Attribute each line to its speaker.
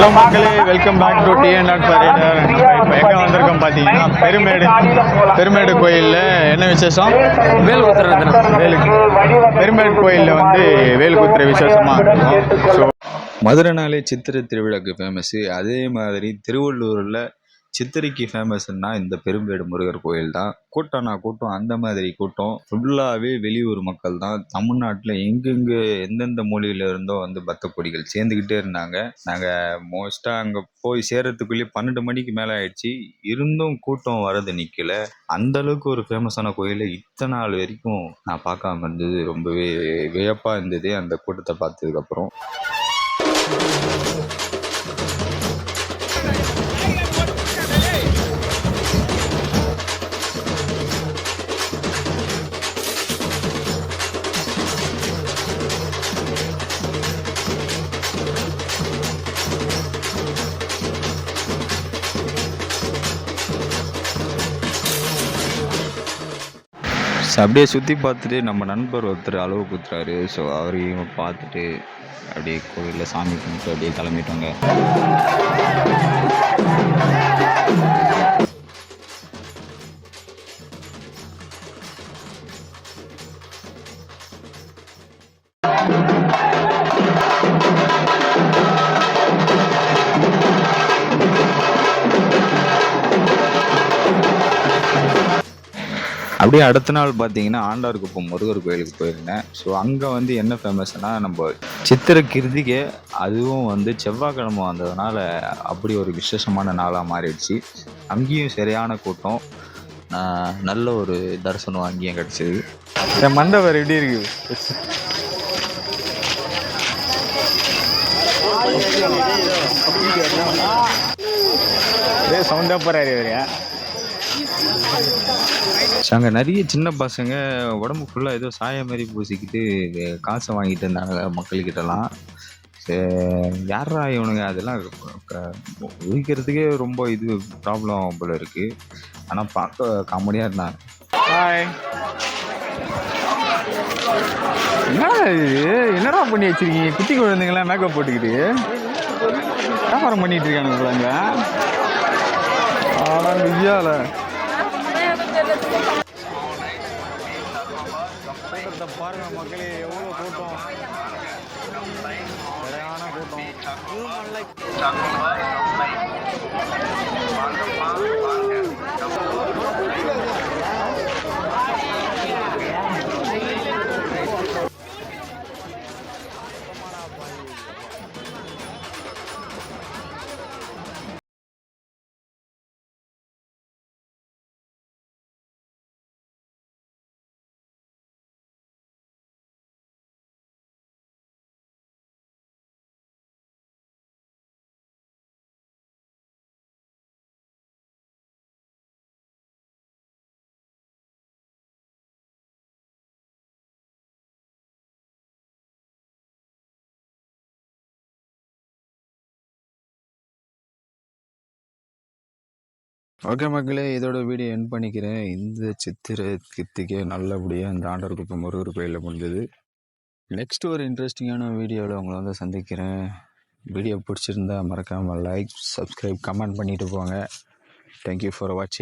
Speaker 1: Hello மக்களே welcome back to TN நாட் பரேடர் இப்போ எங்கே வந்திருக்கோம் பார்த்தீங்கன்னா பெருமேடு பெருமேடு கோயிலில். என்ன விசேஷம்?
Speaker 2: வேல் குத்துறது
Speaker 1: வேலு பெருமேடு கோயிலில் வந்து வேல் குத்துற விசேஷமாக இருக்கும் ஸோ
Speaker 3: மதுரைனாலே சித்திரை திருவிழாக்கு ஃபேமஸ்ஸு அதே மாதிரி திருவள்ளூரில் சித்திரைக்கு ஃபேமஸ்னா இந்த பெரும்பேடு முருகர் கோயில் தான். கூட்டம்னா கூட்டம் அந்த மாதிரி கூட்டம். ஃபுல்லாகவே வெளியூர் மக்கள் தான். தமிழ்நாட்டில் எங்கெங்கே எந்தெந்த மூலையில இருந்தோ வந்து பக்த கொடிகள் சேர்ந்துக்கிட்டே இருந்தாங்க நாங்கள் மோஸ்ட்டாக அங்கே போய் சேர்றதுக்குள்ளேயே பன்னெண்டு மணிக்கு மேலே ஆயிடுச்சு. இருந்தும் கூட்டம் வரது நிற்கல அந்தளவுக்கு ஒரு ஃபேமஸான கோயில் இத்தனை நாள் வரைக்கும் நான் பார்க்காம இருந்தது. ரொம்பவே வியப்பாக இருந்தது அந்த கூட்டத்தை பார்த்ததுக்கப்புறம். ஸோ அப்படியே சுற்றி பார்த்துட்டு நம்ம நண்பர் ஒருத்தர் அளவு குத்துறாரு ஸோ அவரையும் பார்த்துட்டு அப்படியே கோவிலில் சாமி கும்பிட்டு அப்படியே கிளம்பிட்டோங்க. அப்படியே அடுத்த நாள் பார்த்தீங்கன்னா ஆண்டார்குப்பம் முருகர் கோயிலுக்கு போயிருந்தேன். ஸோ அங்கே வந்து என்ன ஃபேமஸ்னால் நம்ம சித்திரை கிருதிகை அதுவும் வந்து செவ்வாய்க்கிழமை வந்ததுனால அப்படி ஒரு விசேஷமான நாளாக மாறிடுச்சு. அங்கேயும் சரியான கூட்டம். நல்ல ஒரு தரிசனம் அங்கேயும் கிடச்சிது.
Speaker 1: என் மண்டபம் எப்படி இருக்குது இதே சவுண்டாக போகிறாரு
Speaker 3: அங்கே நிறைய சின்ன பசங்க உடம்பு ஃபுல்லாக ஏதோ சாய மாதிரி பூசிக்கிட்டு காசை வாங்கிட்டு இருந்தாங்க மக்கள்கிட்டலாம். யாரா இவனுங்க? அதெல்லாம் க- ரொம்ப இது ப்ராப்ளம் போல இருக்கு. ஆனால் பார்க்க காமெடியாக இருந்தாங்க.
Speaker 1: ஹாய் என்னடா இது? என்னடா பண்ணி வச்சிருக்கீங்க? குட்டி குழந்தைங்களாம் மேக்கப் போட்டுக்கிட்டு. வியாபாரம் பண்ணிட்டு இருக்கானுங்க பிள்ளைங்க ஆனால் விஜயால கூட்டத்தை பாருங்க மக்களே எவ்வளோ கூட்டம்? நிறையான கூட்டம்.
Speaker 3: ஓகே மக்களே இதோட வீடியோ என் பண்ணிக்கிறேன். இந்த சித்திரை கித்திக்கே நல்லபடியாக இந்த ஆண்டர்குப்பம் முருகர் கோயிலில் முடிஞ்சது. நெக்ஸ்ட் ஒரு இன்ட்ரெஸ்டிங்கான வீடியோவில் உங்களை வந்து சந்திக்கிறேன். வீடியோ பிடிச்சிருந்தா மறக்காமல் லைக் சப்ஸ்கிரைப் கமெண்ட் பண்ணிட்டு போங்க. தேங்க்யூ ஃபார் வாட்சிங்